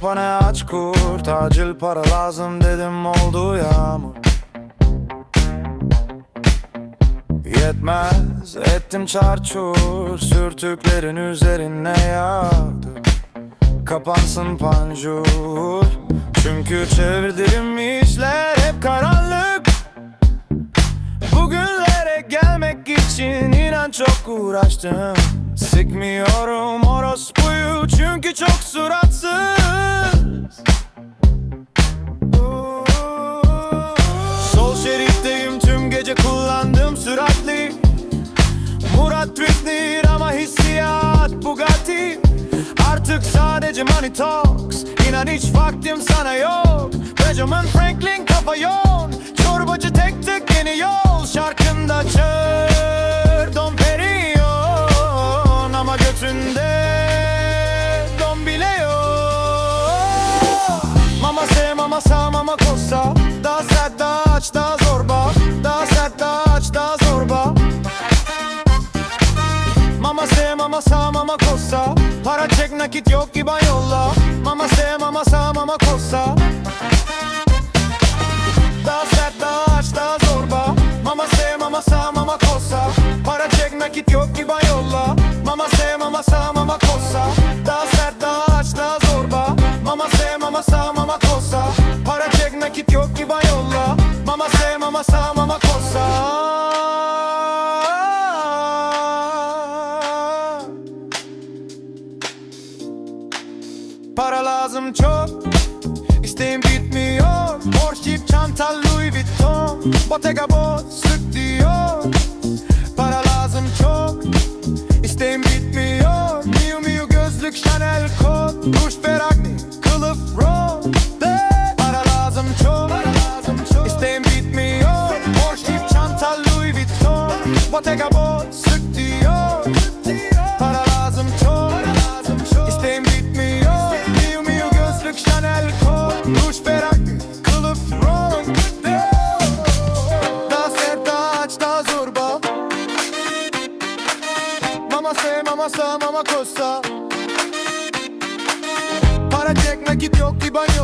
kurt Acil para lazım dedim oldu yağmur. Yetmez ettim çarçur Sürtüklerin üzerine yağdı. Kapansın panjur Çünkü çevirdirim işler hep karanlık. Bugünlere gelmek için inan çok uğraştım. Sıkmıyorum orospuyu çünkü çok suratsız Driftnir ama hissiyat Bugatti. Artık sadece money talks. İnan hiç vaktim sana yok. Benjamin Franklin kafa yoğun. Çorbacı tek tek yeni yol. Şarkında çığır sa mama kosa Para çek nakit yok ki yolla Mama se mama sa mama kosa Daha sert daha aç daha zorba. Mama se mama sa mama kosa Para çek nakit yok ki yolla Mama se mama sa mama kosa Daha sert daha aç daha zorba. Mama se mama sa mama kosa Para çek nakit yok ki Para lazım çok İsteğim bitmiyor. Borç cip çanta Louis Vuitton Bottega boz sık diyor. Para lazım çok İsteğim bitmiyor. Miu Miu gözlük Chanel kot Ruj Ferragni kılıf Rose Para lazım çok İsteğim bitmiyor. Borç cip çanta Louis Vuitton Bottega boz Masa mama kosta Para çek nakit yok ki banyo